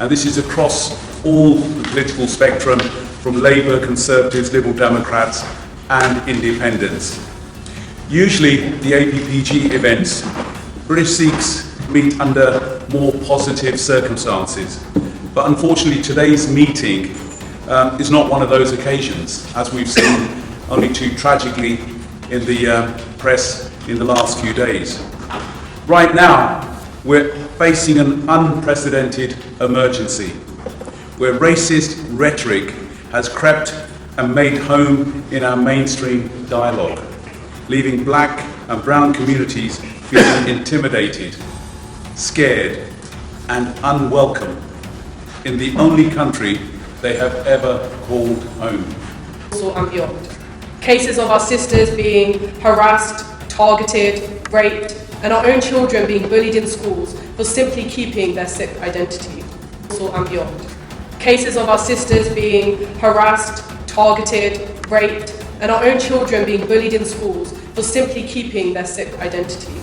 And this is across all the political spectrum, from Labour, Conservatives, Liberal Democrats, and Independents. Usually, the APPG events, British Sikhs meet under more positive circumstances. But unfortunately, today's meeting um, is not one of those occasions, as we've seen only too tragically in the uh, press in the last few days. Right now, we're facing an unprecedented emergency where racist rhetoric has crept and made home in our mainstream dialogue, leaving black and brown communities feeling intimidated, scared, and unwelcome in the only country they have ever called home. also beyond. Cases of our sisters being harassed, targeted, raped, and our own children being bullied in schools for simply keeping their Sikh identity. Also and beyond. Cases of our sisters being harassed, targeted, raped, and our own children being bullied in schools for simply keeping their Sikh identity.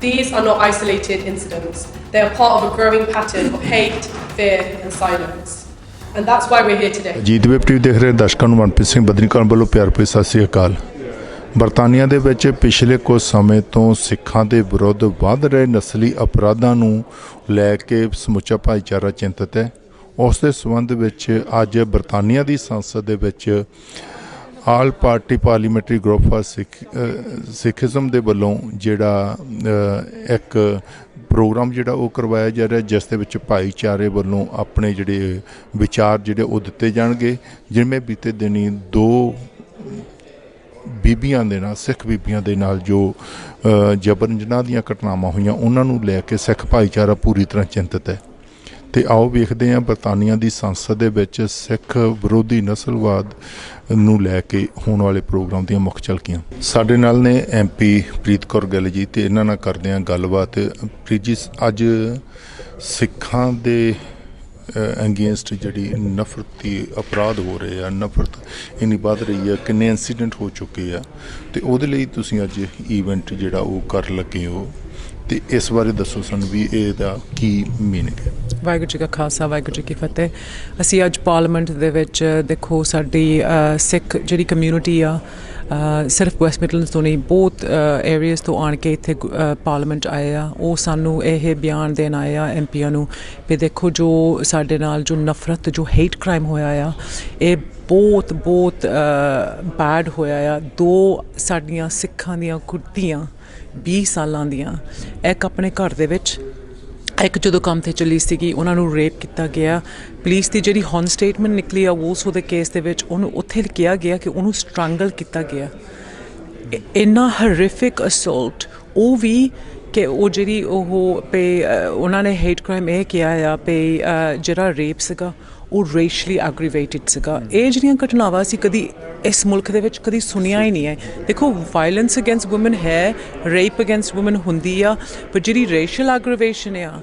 These are not isolated incidents. They are part of a growing pattern of hate, fear, and silence. And that's why we're here today. Jeet web TV ਦੇਖ ਰਹੇ ਦਰਸ਼ਕਾਂ ਨੂੰ ਮਨਪ੍ਰੀਤ ਸਿੰਘ ਬਦਨੀਕਰਨ ਵੱਲੋਂ ਪਿਆਰ ਭਰੀ ਸਤਿ ਸ੍ਰੀ ਅਕਾਲ ਬਰਤਾਨੀਆ ਦੇ ਵਿੱਚ ਪਿਛਲੇ ਕੁਝ ਸਮੇਂ ਤੋਂ ਸਿੱਖਾਂ ਦੇ ਵਿਰੁੱਧ ਵੱਧ ਰਹੇ ਨਸਲੀ ਅਪਰਾਧਾਂ ਨੂੰ ਲੈ ਕੇ ਸਮੁੱਚਾ ਭਾਈਚਾਰਾ ਚਿੰਤਤ ਹੈ। ਉਸ ਦੇ ਸੰਬੰਧ ਵਿੱਚ ਅੱਜ ਬਰਤਾਨੀਆ ਦੀ ਸੰਸਦ ਦੇ ਵਿੱਚ all party parliamentary group for Sikh uh, Sikhism ਦੇ ਵੱਲੋਂ ਜਿਹੜਾ ਇੱਕ ਪ੍ਰੋਗਰਾਮ ਜਿਹੜਾ ਉਹ ਕਰਵਾਇਆ ਜਾ ਰਿਹਾ ਜਿਸ ਦੇ ਵਿੱਚ ਭਾਈਚਾਰੇ ਵੱਲੋਂ ਆਪਣੇ ਜਿਹੜੇ ਵਿਚਾਰ ਜਿਹੜੇ ਉਹ ਦਿੱਤੇ ਜਾਣਗੇ ਜਿਵੇਂ ਬੀਤੇ ਦਿਨੀ ਦੋ ਬੀਬੀਆਂ ਦੇ ਨਾਲ, ਸਿੱਖ ਬੀਬੀਆਂ ਦੇ ਨਾਲ ਜੋ ਜਬਰ ਜਨਾਹ ਦੀਆਂ ਘਟਨਾਵਾਂ ਹੋਈਆਂ, ਉਹਨਾਂ ਨੂੰ ਲੈ ਕੇ ਸਿੱਖ ਭਾਈਚਾਰਾ ਪੂਰੀ ਤਰ੍ਹਾਂ ਚਿੰਤਤ ਹੈ। ਤੇ ਆਓ ਵੇਖਦੇ ਹਾਂ ਬਰਤਾਨੀਆ ਦੀ ਸੰਸਦ ਦੇ ਵਿੱਚ ਸਿੱਖ ਵਿਰੋਧੀ ਨਸਲਵਾਦ ਨੂੰ ਲੈ ਕੇ ਹੋਣ ਵਾਲੇ ਪ੍ਰੋਗਰਾਮ ਦੀਆਂ ਮੁੱਖ ਝਲਕੀਆਂ। ਸਾਡੇ ਨਾਲ ਨੇ ਐਮਪੀ ਪ੍ਰੀਤ ਕੌਰ ਗਿੱਲ ਜੀ, ਤੇ ਇਹਨਾਂ ਨਾਲ ਕਰਦੇ ਹਾਂ ਗੱਲਬਾਤ। ਪ੍ਰੀਤ ਜੀ, ਅੱਜ ਸਿੱਖਾਂ ਦੇ ਅਗੇਂਸਟ ਜਿਹੜੀ ਨਫ਼ਰਤੀ ਅਪਰਾਧ ਹੋ ਰਹੇ ਆ, ਨਫ਼ਰਤ ਇੰਨੀ ਵੱਧ ਰਹੀ ਆ, ਕਿੰਨੇ ਇਨਸੀਡੈਂਟ ਹੋ ਚੁੱਕੇ ਆ, ਤੇ ਉਹਦੇ ਲਈ ਤੁਸੀਂ ਅੱਜ ਈਵੈਂਟ ਜਿਹੜਾ ਉਹ ਕਰ ਲੱਗੇ ਹੋ? ਤੇ ਇਸ ਬਾਰੇ ਦੱਸੋ ਸਾਨੂੰ ਵੀ ਇਹਦਾ ਕੀ ਮੀਨਿੰਗ ਹੈ। ਵਾਹਿਗੁਰੂ ਜੀ ਕਾ ਖਾਲਸਾ, ਵਾਹਿਗੁਰੂ ਜੀ ਕੀ ਫਤਿਹ। ਅਸੀਂ ਅੱਜ ਪਾਰਲੀਮੈਂਟ ਦੇ ਵਿੱਚ ਦੇਖੋ ਸਾਡੀ ਸਿੱਖ ਜਿਹੜੀ ਕਮਿਊਨਿਟੀ ਆ ਸਿਰਫ ਵੈਸਟ ਮਿਡਲੈਂਡਸ ਤੋਂ ਨਹੀਂ, ਬਹੁਤ ਏਰੀਆਜ਼ ਤੋਂ ਆਣ ਕੇ ਇੱਥੇ ਪਾਰਲੀਮੈਂਟ ਆਏ ਆ। ਉਹ ਸਾਨੂੰ ਇਹ ਬਿਆਨ ਦੇਣ ਆਏ ਆ ਐਮਪੀਆਂ ਨੂੰ ਵੀ ਦੇਖੋ ਜੋ ਸਾਡੇ ਨਾਲ ਜੋ ਨਫ਼ਰਤ, ਜੋ ਹੇਟ ਕ੍ਰਾਈਮ ਹੋਇਆ ਆ, ਇਹ ਬਹੁਤ ਬਹੁਤ ਬੈਡ ਹੋਇਆ ਆ। ਦੋ ਸਾਡੀਆਂ ਸਿੱਖਾਂ ਦੀਆਂ ਕੁੱਤੀਆਂ 20 ਸਾਲਾਂ ਦੀਆਂ। ਇੱਕ ਆਪਣੇ ਘਰ ਦੇ ਵਿੱਚ, ਇੱਕ ਜਦੋਂ ਕੰਮ ਤੇ ਚੱਲੀ ਸੀਗੀ, ਉਹਨਾਂ ਨੂੰ ਰੇਪ ਕੀਤਾ ਗਿਆ। ਪੁਲਿਸ ਦੀ ਜਿਹੜੀ ਹੌਨ ਸਟੇਟਮੈਂਟ ਨਿਕਲੀ ਆ ਉਸ ਉਹਦੇ ਕੇਸ ਦੇ ਵਿੱਚ ਉਹਨੂੰ ਉੱਥੇ ਕਿਹਾ ਗਿਆ ਕਿ ਉਹਨੂੰ ਸਟਰੰਗਲ ਕੀਤਾ ਗਿਆ। ਇੰਨਾ ਹਰਿਫਿਕ ਅਸੌਲਟ ਉਹ ਵੀ ਕਿ ਉਹ ਜਿਹੜੀ ਉਹ, ਪੇ ਉਹਨਾਂ ਨੇ ਹੇਟ ਕ੍ਰਾਈਮ ਇਹ ਕਿਹਾ ਆ, ਪੇ ਜਿਹੜਾ ਰੇਪ ਸੀਗਾ ਉਹ ਰੇਸ਼ਲੀ ਐਗਰੀਵੇਟਿਡ ਸੀਗਾ। ਇਹ ਜਿਹੜੀਆਂ ਘਟਨਾਵਾਂ ਸੀ, ਕਦੀ ਇਸ ਮੁਲਕ ਦੇ ਵਿੱਚ ਕਦੀ ਸੁਣਿਆ ਹੀ ਨਹੀਂ ਹੈ। ਦੇਖੋ ਵਾਇਲੈਂਸ ਅਗੇਂਸਟ ਔਮਨ ਹੈ ਰੇਪ ਅਗੇਂਸਟ ਔਮਨ ਹੁੰਦੀ ਆ, ਪਰ ਜਿਹੜੀ ਰੇਸ਼ੀਅਲ ਐਗਰੀਵੇਸ਼ਨ ਆ,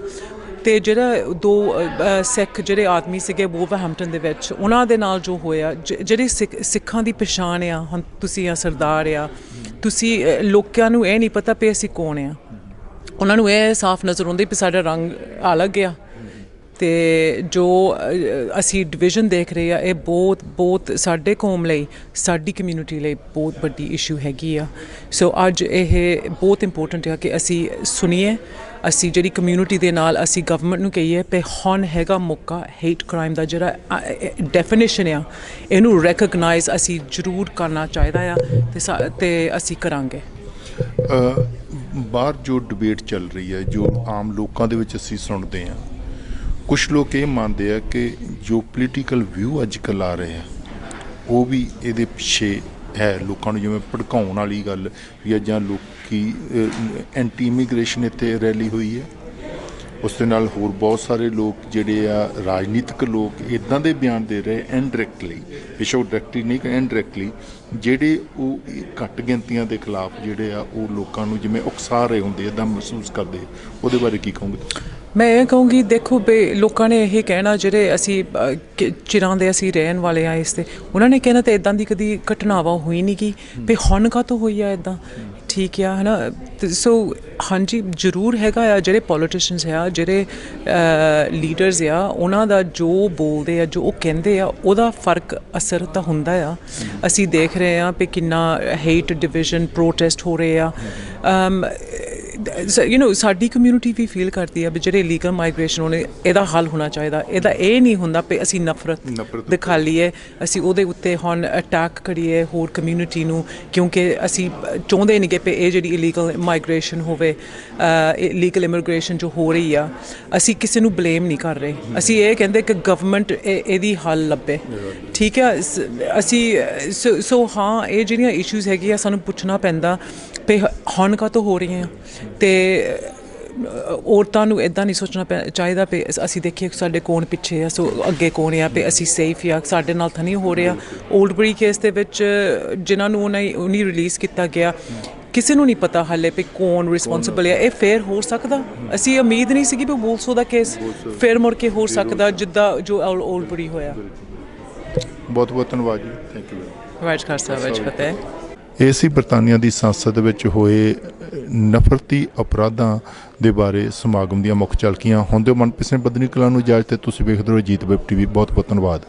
ਤੇ ਜਿਹੜਾ ਦੋ ਸਿੱਖ ਜਿਹੜੇ ਆਦਮੀ ਸੀਗੇ ਵੋਵਰਹੈਂਪਟਨ ਦੇ ਵਿੱਚ, ਉਹਨਾਂ ਦੇ ਨਾਲ ਜੋ ਹੋਇਆ, ਜ- ਜਿਹੜੇ ਸਿੱਖ- ਸਿੱਖਾਂ ਦੀ ਪਛਾਣ ਆ, ਹੁਣ ਤੁਸੀਂ ਆ ਸਰਦਾਰ ਆ, ਤੁਸੀਂ ਲੋਕਾਂ ਨੂੰ ਇਹ ਨਹੀਂ ਪਤਾ ਪਈ ਅਸੀਂ ਕੌਣ ਆ। ਉਹਨਾਂ ਨੂੰ ਇਹ ਸਾਫ਼ ਨਜ਼ਰ ਆਉਂਦੀ ਵੀ ਸਾਡਾ ਰੰਗ ਅਲੱਗ ਆ। ਤੇ ਜੋ ਅਸੀਂ ਡਿਵੀਜ਼ਨ ਦੇਖ ਰਹੇ ਆ, ਇਹ ਬਹੁਤ ਬਹੁਤ ਸਾਡੇ ਕੌਮ ਲਈ, ਸਾਡੀ ਕਮਿਊਨਿਟੀ ਲਈ ਬਹੁਤ ਵੱਡੀ ਇਸ਼ੂ ਹੈਗੀ ਆ। ਸੋ ਅੱਜ ਇਹ ਬਹੁਤ ਇੰਪੋਰਟੈਂਟ ਆ ਕਿ ਅਸੀਂ ਸੁਣੀਏ, ਅਸੀਂ ਜਿਹੜੀ ਕਮਿਊਨਿਟੀ ਦੇ ਨਾਲ ਅਸੀਂ ਗਵਰਨਮੈਂਟ ਨੂੰ ਕਹੀਏ ਕਿ ਹੁਣ ਹੈਗਾ ਮੌਕਾ ਹੇਟ ਕ੍ਰਾਈਮ ਦਾ ਜਿਹੜਾ ਡੈਫੀਨੇਸ਼ਨ ਆ, ਇਹਨੂੰ ਰੈਕਗਨਾਈਜ਼ ਅਸੀਂ ਜ਼ਰੂਰ ਕਰਨਾ ਚਾਹੀਦਾ ਆ ਤੇ ਸਾ- ਤੇ ਅਸੀਂ ਕਰਾਂਗੇ। ਬਾਹਰ ਜੋ ਡਿਬੇਟ ਚੱਲ ਰਹੀ ਹੈ, ਜੋ ਆਮ ਲੋਕਾਂ ਦੇ ਵਿੱਚ ਅਸੀਂ ਸੁਣਦੇ ਹਾਂ ਕੁਝ ਲੋਕ ਇਹ ਮੰਨਦੇ ਆ ਕਿ ਜੋ ਪੋਲੀਟੀਕਲ ਵਿਊ ਅੱਜ ਕੱਲ੍ਹ ਆ ਰਹੇ ਆ, ਉਹ ਵੀ ਇਹਦੇ ਪਿੱਛੇ ਹੈ ਲੋਕਾਂ ਨੂੰ, ਜਿਵੇਂ ਭੜਕਾਉਣ ਵਾਲੀ ਗੱਲ ਵੀ ਜਾਂ ਲੋਕੀ ਐਂਟੀ ਇਮੀਗ੍ਰੇਸ਼ਨ ਇੱਥੇ ਰੈਲੀ ਹੋਈ ਹੈ ਉਸ ਦੇ ਨਾਲ ਹੋਰ ਬਹੁਤ ਸਾਰੇ ਲੋਕ ਜਿਹੜੇ ਆ, ਰਾਜਨੀਤਿਕ ਲੋਕ ਇਦਾਂ ਦੇ ਬਿਆਨ ਦੇ ਰਹੇ ਇਨਡਾਇਰੈਕਟਲੀ ਵਿਸ਼ੋ ਡਾਇਰੈਕਟਲੀ ਨਹੀਂ ਕਿ ਇਨਡਾਇਰੈਕਟਲੀ ਜਿਹੜੇ ਉਹ ਘੱਟ ਗਿਣਤੀਆਂ ਦੇ ਖਿਲਾਫ ਜਿਹੜੇ ਆ, ਉਹ ਲੋਕਾਂ ਨੂੰ ਜਿਵੇਂ ਉਕਸਾ ਰਹੇ ਹੁੰਦੇ ਇਦਾਂ ਮਹਿਸੂਸ ਕਰਦੇ। ਉਹਦੇ ਬਾਰੇ ਕੀ ਕਹੋਗੇ ਮੈਂ ਇਹ ਕਹੂੰਗੀ, ਦੇਖੋ ਬੇ, ਲੋਕਾਂ ਨੇ ਇਹ ਕਹਿਣਾ ਜਿਹੜੇ ਅਸੀਂ ਚਿਰਾਂ ਦੇ ਅਸੀਂ ਰਹਿਣ ਵਾਲੇ ਆ ਇਸ ਤੇ, ਉਹਨਾਂ ਨੇ ਕਹਿਣਾ ਤੇ ਇਦਾਂ ਦੀ ਕਦੀ ਘਟਨਾਵਾਂ ਹੋਈ ਨਹੀਂ ਕਿ ਵੀ ਹੁਣ ਕਾ ਤੋਂ ਹੋਈ ਆ ਇਦਾਂ ਠੀਕ ਆ, ਹਨਾ? ਤੇ ਸੋ ਹਾਂਜੀ, ਜ਼ਰੂਰ ਹੈਗਾ ਆ, ਜਿਹੜੇ ਪੋਲੀਟੀਸ਼ੀਅਨਸ ਆ, ਜਿਹੜੇ ਲੀਡਰਸ ਆ, ਉਹਨਾਂ ਦਾ ਜੋ ਬੋਲਦੇ ਆ, ਜੋ ਉਹ ਕਹਿੰਦੇ ਆ, ਉਹਦਾ ਫ਼ਰਕ ਅਸਰ ਤਾਂ ਹੁੰਦਾ ਆ। ਅਸੀਂ ਦੇਖ ਰਹੇ ਆ ਕਿ ਕਿੰਨਾ ਹੇਟ ਡਿਵੀਜ਼ਨ ਪ੍ਰੋਟੈਸਟ ਹੋ ਰਹੇ ਆ। ਯੂ نو ਸਾਡੀ ਕਮਿਊਨਿਟੀ ਵੀ ਫੀਲ ਕਰਦੀ ਆ ਵੀ ਜਿਹੜੇ ਇਲੀਗਲ ਮਾਈਗ੍ਰੇਸ਼ਨ ਉਹਨੇ ਇਹਦਾ ਹੱਲ ਹੋਣਾ ਚਾਹੀਦਾ। ਇਹਦਾ ਇਹ ਨਹੀਂ ਹੁੰਦਾ ਕਿ ਅਸੀਂ ਨਫ਼ਰਤ ਦਿਖਾ ਲਈਏ ਅਸੀਂ ਉਹਦੇ ਉੱਤੇ ਹੁਣ ਅਟੈਕ ਕਰੀਏ ਹੋਰ ਕਮਿਊਨਿਟੀ ਨੂੰ ਕਿਉਂਕਿ ਅਸੀਂ ਚਾਹੁੰਦੇ ਨਹੀਂ ਕਿ ਇਹ ਜਿਹੜੀ ਇਲੀਗਲ ਮਾਈਗ੍ਰੇਸ਼ਨ ਹੋਵੇ ਇਲੀਗਲ ਇਮੀਗ੍ਰੇਸ਼ਨ ਜੋ ਹੋ ਰਹੀ ਆ ਅਸੀਂ ਕਿਸੇ ਨੂੰ ਬਲੇਮ ਨਹੀਂ ਕਰ ਰਹੇ। ਅਸੀਂ ਇਹ ਕਹਿੰਦੇ ਕਿ ਗਵਰਨਮੈਂਟ ਇਹਦੀ ਹੱਲ ਲੱਭੇ। ਠੀਕ ਹੈ ਅਸੀਂ ਸੋ- ਸੋ ਹਾਂ ਇਹ ਜਿਹੜੀਆਂ ਇਸ਼ੂਜ਼ ਹੈਗੀਆਂ ਸਾਨੂੰ ਪੁੱਛਣਾ ਪੈਂਦਾ ਵੀ ਹੁਣ ਕਾਹਤੋਂ ਹੋ ਰਹੀਆਂ ਆ। ਤੇ ਔਰਤਾਂ ਨੂੰ ਇਦਾਂ ਨਹੀਂ ਸੋਚਣਾ ਪੈ- ਚਾਹੀਦਾ ਵੀ ਅਸ- ਦੇਖੀਏ ਕਿ ਸਾਡੇ ਕੌਣ ਪਿੱਛੇ ਆ ਸੋ ਅੱਗੇ ਕੌਣ ਆ ਵੀ ਅਸੀਂ ਸੇਫ ਆ ਸਾਡੇ ਨਾਲ ਤਾਂ ਨਹੀਂ ਹੋ ਰਿਹਾ। 올ਡਬਰੀ ਕੇਸ ਦੇ ਵਿੱਚ ਜਿਨ੍ਹਾਂ ਨੂੰ ਉਹਨਾਂ ਉਨੀ ਰਿਲੀਜ਼ ਕੀਤਾ ਗਿਆ। ਕਿਸੇ ਨੂੰ ਨਹੀਂ ਪਤਾ ਹਾਲੇ ਵੀ ਕੌਣ ਰਿਸਪੌਂਸਿਬਲ ਹੈ ਇਹ ਫੇਰ ਹੋ ਸਕਦਾ? ਅਸੀਂ ਉਮੀਦ ਨਹੀਂ ਸੀਗੀ ਵੀ ਬੋਲਸੋ ਦਾ ਕੇਸ ਫੇਰ ਮੁੜ ਕੇ ਹੋ ਸਕਦਾ ਜਿੱਦਾਂ ਜੋ 올ਡਬਰੀ ਹੋਇਆ। ਬਹੁਤ ਬਹੁਤ ਧੰਨਵਾਦ ਜੀ। Thank you Waheguru Khalsa Waheguru Fateh. ਇਹ ਸੀ ਬਰਤਾਨੀਆ ਦੀ ਸੰਸਦ ਵਿੱਚ ਹੋਏ ਨਫ਼ਰਤੀ ਅਪਰਾਧਾਂ ਦੇ ਬਾਰੇ ਸਮਾਗਮ ਦੀਆਂ ਮੁੱਖ ਝਲਕੀਆਂ। ਹੁੰਦੇ ਮਨਪ੍ਰੀਤ ਸਿੰਘ ਬਦਨੀ ਕਲਾਂ ਨੂੰ ਇਜਾਜ਼ਤ ਤੇ ਤੁਸੀਂ ਵੇਖਦੇ ਰਹੋ ਜੀਤ ਵੈਬ ਟੀਵੀ। ਬਹੁਤ ਬਹੁਤ ਧੰਨਵਾਦ।